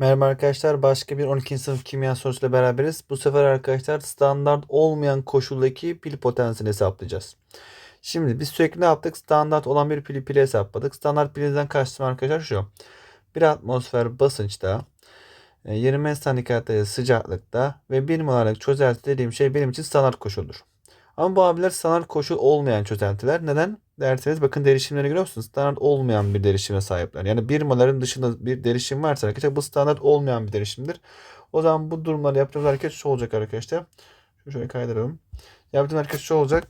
Merhaba arkadaşlar. Başka bir 12. sınıf kimya sorusuyla beraberiz. Bu sefer arkadaşlar standart olmayan koşuldaki pil potansiyelini hesaplayacağız. Şimdi biz sürekli ne yaptık? Standart olan bir pili pili hesapladık. Standart pilimizden kastım arkadaşlar şu. Bir atmosfer basınçta, e, 20 santigrat sıcaklıkta ve 1 molarlık çözelti dediğim şey benim için standart koşuldur. Ama bu abiler standart koşul olmayan çözeltiler. Neden? Derseniz bakın derişimleri görüyor musunuz? Standart olmayan bir derişime sahipler. Yani 1 moların dışında bir derişim varsa arkadaşlar bu standart olmayan bir derişimdir. O zaman bu durumlarda yaptığımız hareket şu olacak arkadaşlar. Şöyle kaydıralım. Yaptığımız hareket şu olacak.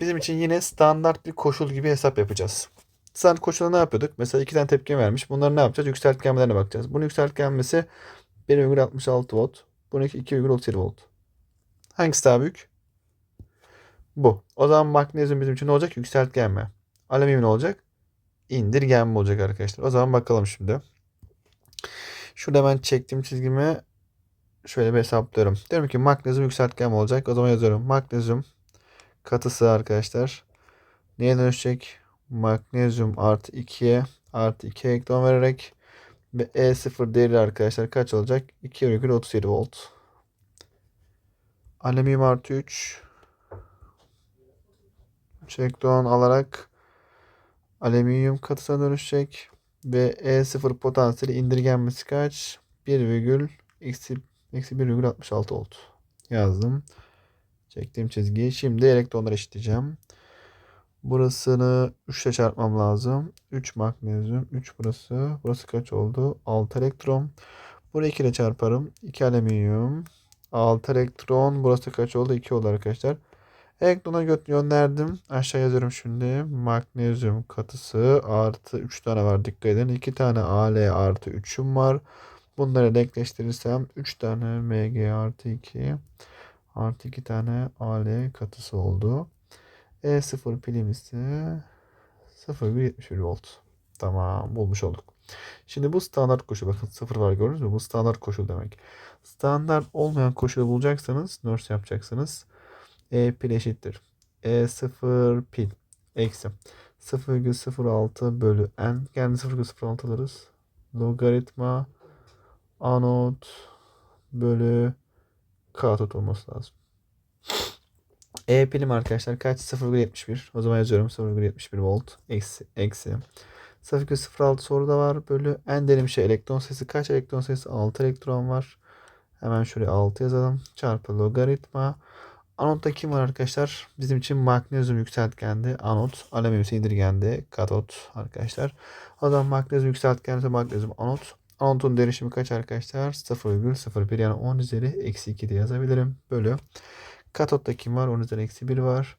Bizim için yine standart bir koşul gibi hesap yapacağız. Standart koşulda ne yapıyorduk? Mesela iki tane tepki vermiş. Bunları ne yapacağız? Yükseltgenmelerine bakacağız. Bunun yükseltgenmesi 1,66 volt. Bununki 2,37 volt. Hangisi daha büyük? Bu. O zaman magnezyum bizim için ne olacak? Yükseltgenme. Alüminyum ne olacak? İndirgenme olacak arkadaşlar. O zaman bakalım şimdi. Şurada ben çektiğim çizgimi şöyle bir hesaplıyorum. Diyorum ki magnezyum yükseltgenme olacak. O zaman yazıyorum. Magnezyum katısı arkadaşlar. Neye dönüşecek? Magnezyum artı 2'ye artı 2 elektron vererek ve E0 değeri arkadaşlar kaç olacak? 2,37 volt. Alüminyum artı 3 elektron alarak alüminyum katısına dönüşecek ve E0 potansiyeli indirgenmesi kaç? 1 virgül eksi, eksi 1,66 volt. Yazdım. Çektiğim çizgiyi. Şimdi elektronları eşitleyeceğim. Burasını 3 ile çarpmam lazım. 3 magnezyum. 3 burası. Burası kaç oldu? 6 elektron. Burayı 2 ile çarparım. 2 alüminyum. 6 elektron. Burası kaç oldu? 2 oldu arkadaşlar. Gö- gönderdim. Aşağı yazıyorum şimdi. Magnezyum katısı artı 3 tane var dikkat edin. 2 tane Al artı 3'üm var. Bunları denkleştirirsem 3 tane Mg artı 2 artı 2 tane Al katısı oldu. E0 pilim ise 0,71 volt. Tamam bulmuş olduk. Şimdi bu standart koşul. Bakın 0 var gördünüz mü? Bu standart koşul demek. Standart olmayan koşulu bulacaksanız nurse yapacaksınız. E pil eşittir. E0 pil eksi 0,06 bölü n. Yani 0,06 alırız. Logaritma anot bölü katot olması lazım. E pilim arkadaşlar kaç? 0,71. O zaman yazıyorum 0,71 volt. Eksi. Eksi. 0,06 soruda var. Bölü n derim şey elektron sayısı kaç? Elektron sayısı 6 elektron var. Hemen şuraya 6 yazalım. Çarpı logaritma. Anotta kim var arkadaşlar? Bizim için magnezyum yükseltgendi. Anot. Alüminyum ise indirgendi. Katot arkadaşlar. O zaman magnezyum yükseltgendi magnezyum anot. Anotun derişimi kaç arkadaşlar? 0,01 yani 10 üzeri eksi 2 diye yazabilirim. Bölü. Katotta kim var? 10 üzeri eksi 1 var.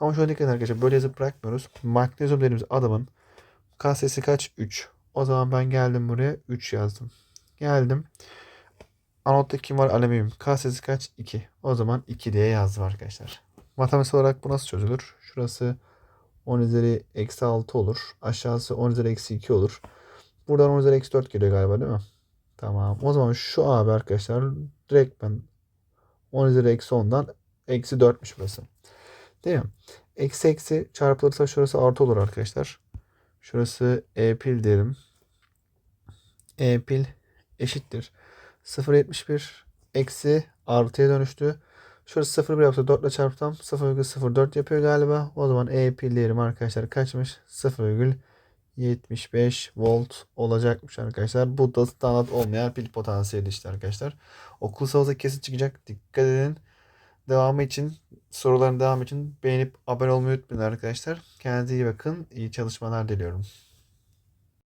Ama şöyle dikkat edin arkadaşlar. Böyle yazıp bırakmıyoruz. Magnezyum dediğimiz adamın kasesi kaç? 3. O zaman ben geldim buraya 3 yazdım. Geldim. Anotta kim var? Alüminyum. Kasesi kaç? 2. O zaman 2 diye yazdım arkadaşlar. Matematiksel olarak bu nasıl çözülür? Şurası 10 üzeri eksi 6 olur. Aşağısı 10 üzeri eksi 2 olur. Buradan 10 üzeri eksi 4 geliyor galiba değil mi? Tamam. O zaman şu abi arkadaşlar direkt ben 10 üzeri eksi 10'dan eksi 4'müş burası. Değil mi? Eksi eksi çarpılırsa şurası artı olur arkadaşlar. Şurası E pil derim. E pil eşittir. 0.71 eksi artıya dönüştü. Şurası 0.1 yapsa 4 ile çarpsam 0.04 yapıyor galiba. O zaman E pil değerim arkadaşlar kaçmış? 0.75 volt olacakmış arkadaşlar. Bu da standart olmayan pil potansiyeli işte arkadaşlar. Okul sınavında kesin çıkacak. Dikkat edin. Devamı için soruların devamı için beğenip abone olmayı unutmayın arkadaşlar. Kendinize iyi bakın. İyi çalışmalar diliyorum.